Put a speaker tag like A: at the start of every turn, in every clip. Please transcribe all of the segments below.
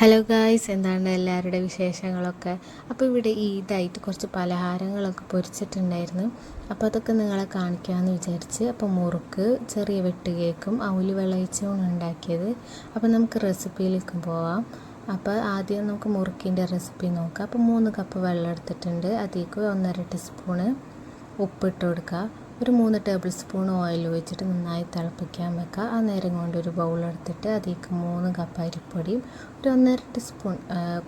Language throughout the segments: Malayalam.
A: ഹലോ ഗായ്സ് എന്താണ് എല്ലാവരുടെ വിശേഷങ്ങളൊക്കെ? അപ്പോൾ ഇവിടെ ഈദായിട്ട് കുറച്ച് പലഹാരങ്ങളൊക്കെ പൊരിച്ചിട്ടുണ്ടായിരുന്നു. അപ്പോൾ അതൊക്കെ നിങ്ങളെ കാണിക്കാമെന്ന് വിചാരിച്ച് അപ്പോൾ മുറുക്ക് ചെറിയ വെട്ട് കേക്കും അവൽ വിളയിച്ചും ഉണ്ടാക്കിയത്. അപ്പോൾ നമുക്ക് റെസിപ്പിയിലേക്ക് പോവാം. അപ്പോൾ ആദ്യം നമുക്ക് മുറുക്കിന്റെ റെസിപ്പി നോക്കാം. അപ്പോൾ മൂന്ന് കപ്പ് വെള്ളം എടുത്തിട്ടുണ്ട്. അതിലേക്ക് ഒന്നര ടീസ്പൂണ് ഉപ്പിട്ട് കൊടുക്കുക ഒരു മൂന്ന് ടേബിൾ സ്പൂൺ ഓയിൽ ഒഴിച്ചിട്ട് നന്നായി തിളപ്പിക്കാൻ വെക്കുക. ആ നേരം കൊണ്ട് ഒരു ബൗളെടുത്തിട്ട് അതിലേക്ക് മൂന്ന് കപ്പ് അരിപ്പൊടിയും ഒരു ഒന്നര ടീസ്പൂൺ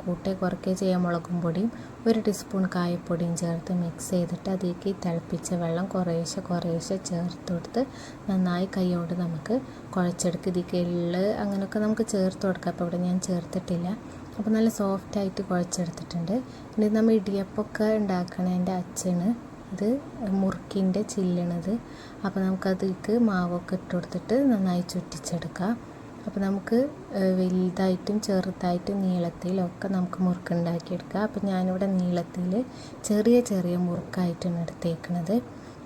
A: കൂട്ടേ കുറക്കേ ചെയ്യാൻ മുളകും പൊടിയും ഒരു ടീസ്പൂൺ കായപ്പൊടിയും ചേർത്ത് മിക്സ് ചെയ്തിട്ട് അതിലേക്ക് തിളപ്പിച്ച വെള്ളം കുറേശ്ശെ കുറേശ്ശെ ചേർത്ത് കൊടുത്ത് നന്നായി കൈകൊണ്ട് നമുക്ക് കുഴച്ചെടുക്കുക. ഇതിലേക്ക് എള്ള് അങ്ങനെയൊക്കെ നമുക്ക് ചേർത്ത് കൊടുക്കാം. അപ്പോൾ ഇവിടെ ഞാൻ ചേർത്തിട്ടില്ല. അപ്പോൾ നല്ല സോഫ്റ്റായിട്ട് കുഴച്ചെടുത്തിട്ടുണ്ട്. ഇനി നമ്മൾ ഇടിയപ്പമൊക്കെ ഉണ്ടാക്കണതിന്റെ അച്ഛന് ഇത് മുറുക്കിന്റെ ചില്ലണത്. അപ്പോൾ നമുക്കതിലേക്ക് മാവൊക്കെ ഇട്ട് കൊടുത്തിട്ട് നന്നായി ചുറ്റിച്ചെടുക്കാം. അപ്പോൾ നമുക്ക് വലുതായിട്ടും ചെറുതായിട്ടും നീളത്തിലൊക്കെ നമുക്ക് മുറുക്കുണ്ടാക്കിയെടുക്കാം. അപ്പോൾ ഞാനിവിടെ നീളത്തിൽ ചെറിയ ചെറിയ മുറുക്കായിട്ടാണ് എടുത്തേക്കണത്.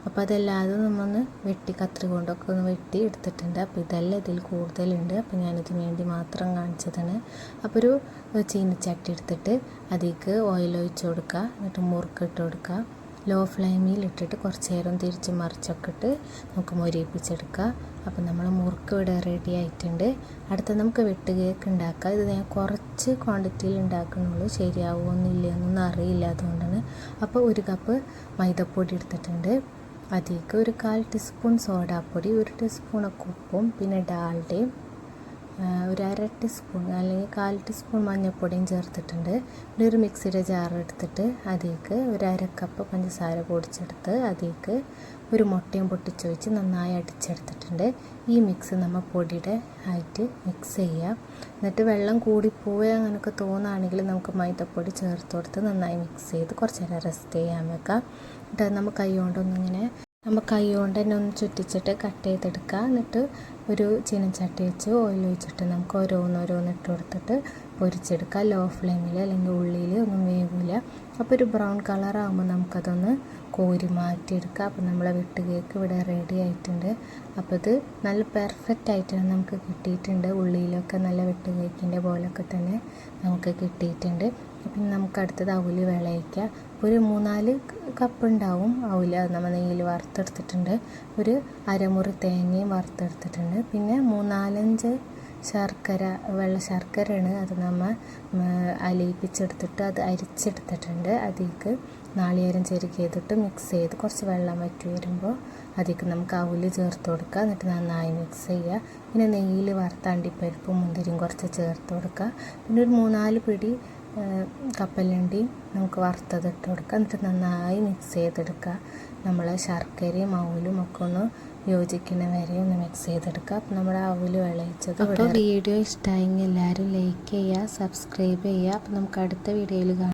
A: അപ്പോൾ അതല്ലാതെ നമ്മൊന്ന് വെട്ടി കത്രി കൊണ്ടൊക്കെ ഒന്ന് വെട്ടി എടുത്തിട്ടുണ്ട്. അപ്പോൾ ഇതെല്ലാം ഇതിൽ കൂടുതലുണ്ട്. അപ്പോൾ ഞാനിതിന് വേണ്ടി മാത്രം കാണിച്ചതാണ്. അപ്പോൾ ഒരു ചീനിച്ചട്ടി എടുത്തിട്ട് അതിലേക്ക് ഓയിൽ ഒഴിച്ച് കൊടുക്കുക. എന്നിട്ട് മുറുക്കിട്ട് കൊടുക്കുക. ലോ ഫ്ലെയിമിൽ ഇട്ടിട്ട് കുറച്ച് നേരം തിരിച്ച് മറിച്ചൊക്കെ ഇട്ട് നമുക്ക് മൊരിയിപ്പിച്ചെടുക്കുക അപ്പം നമ്മൾ മുറുക്ക് ഇവിടെ റെഡി ആയിട്ടുണ്ട്. അടുത്ത നമുക്ക് വെട്ട് കേക്ക് ഉണ്ടാക്കാം. ഇത് ഞാൻ കുറച്ച് ക്വാണ്ടിറ്റിയിൽ ഉണ്ടാക്കണുള്ളൂ ശരിയാവുമെന്നില്ല എന്നൊന്നും അറിയില്ല അതുകൊണ്ടാണ്. അപ്പോൾ ഒരു കപ്പ് മൈദപ്പൊടി എടുത്തിട്ടുണ്ട്. അതിലേക്ക് ഒരു കാൽ ടീസ്പൂൺ സോഡാപ്പൊടി ഒരു ടീസ്പൂണൊക്കെ ഉപ്പും പിന്നെ ഡാൽഡയും ഒരു അര ടീസ്പൂൺ അല്ലെങ്കിൽ കാൽ ടീസ്പൂൺ മഞ്ഞൾപ്പൊടിയും ചേർത്തിട്ടുണ്ട്. പിന്നെ ഒരു മിക്സിയുടെ ജാർ എടുത്തിട്ട് അതിലേക്ക് ഒരു അര കപ്പ് പഞ്ചസാര പൊടിച്ചെടുത്ത് അതിലേക്ക് ഒരു മുട്ടയും പൊട്ടിച്ചൊഴിച്ച് നന്നായി അടിച്ചെടുത്തിട്ടുണ്ട്. ഈ മിക്സ് നമ്മൾ പൊടിയുടെ ആയിട്ട് മിക്സ് ചെയ്യുക എന്നിട്ട് വെള്ളം കൂടിപ്പോയി അങ്ങനെയൊക്കെ തോന്നുകയാണെങ്കിൽ നമുക്ക് മൈദപ്പൊടി ചേർത്ത് കൊടുത്ത് നന്നായി മിക്സ് ചെയ്ത് കുറച്ച് നേരം റെസ്റ്റ് ചെയ്യാൻ വെക്കാം. എന്നിട്ട് നമ്മൾ കൈ കൊണ്ടൊന്നിങ്ങനെ നമ്മൾ കൈ കൊണ്ട് തന്നെ ഒന്ന് ചുറ്റിച്ചിട്ട് കട്ട് ചെയ്തെടുക്കുക എന്നിട്ട് ഒരു ചീനച്ചട്ടി വെച്ച് ഓയിൽ ഒഴിച്ചിട്ട് നമുക്ക് ഓരോന്നോരോന്ന് ഇട്ട് കൊടുത്തിട്ട് പൊരിച്ചെടുക്കുക ലോ ഫ്ലെയിമിൽ അല്ലെങ്കിൽ ഉള്ളിയിൽ ഒന്നും വേവില്ല. അപ്പോൾ ഒരു ബ്രൗൺ കളറാകുമ്പോൾ നമുക്കതൊന്ന് കോരി മാറ്റിയെടുക്കുക. അപ്പോൾ നമ്മളെ വിട്ട് കേക്ക് ഇവിടെ റെഡി ആയിട്ടുണ്ട്. അപ്പോൾ ഇത് നല്ല പെർഫെക്റ്റ് ആയിട്ടാണ് നമുക്ക് കിട്ടിയിട്ടുണ്ട്. ഉള്ളിയിലൊക്കെ നല്ല വിട്ട് കേക്കിന്റെ പോലൊക്കെ തന്നെ നമുക്ക് കിട്ടിയിട്ടുണ്ട്. പിന്നെ നമുക്ക് അടുത്തത് അവൽ വിളയിക്കുക ഒരു മൂന്നാൽ കപ്പ് ഉണ്ടാവും അവൽ അത് നമ്മൾ നെയ്യിൽ വറുത്തെടുത്തിട്ടുണ്ട്. ഒരു അരമുറി തേങ്ങയും വറുത്തെടുത്തിട്ടുണ്ട്. പിന്നെ മൂന്നാലഞ്ച് ശർക്കര വെള്ള ശർക്കരയാണ് അത് നമ്മൾ അലിയിപ്പിച്ചെടുത്തിട്ട് അത് അരിച്ചെടുത്തിട്ടുണ്ട്. അതിലേക്ക് നാളികേരം ചെരുക്കിയതിട്ട് മിക്സ് ചെയ്ത് കുറച്ച് വെള്ളം വറ്റി വരുമ്പോൾ അതിലേക്ക് നമുക്ക് അവൽ ചേർത്ത് കൊടുക്കുക. എന്നിട്ട് നന്നായി മിക്സ് ചെയ്യുക. പിന്നെ നെയ്യിൽ വറുത്ത അണ്ടിപ്പരിപ്പും മുന്തിരിയും കുറച്ച് ചേർത്ത് കൊടുക്കുക. പിന്നെ ഒരു മൂന്നാൽ പിടി കപ്പലണ്ടിയും നമുക്ക് വറുത്തതിട്ട് കൊടുക്കുക. എന്നിട്ട് നന്നായി മിക്സ് ചെയ്തെടുക്കുക. നമ്മൾ ശർക്കരയും അവലും ഒക്കെ ഒന്ന് യോജിക്കുന്ന വരെ ഒന്ന് മിക്സ് ചെയ്തെടുക്കുക. അപ്പം നമ്മുടെ അവൽ വിളയിച്ചത് അപ്പോൾ വീഡിയോ ഇഷ്ടമായെങ്കിൽ എല്ലാവരും ലൈക്ക് ചെയ്യുക സബ്സ്ക്രൈബ് ചെയ്യുക. അപ്പം നമുക്ക് അടുത്ത വീഡിയോയിൽ കാണാം.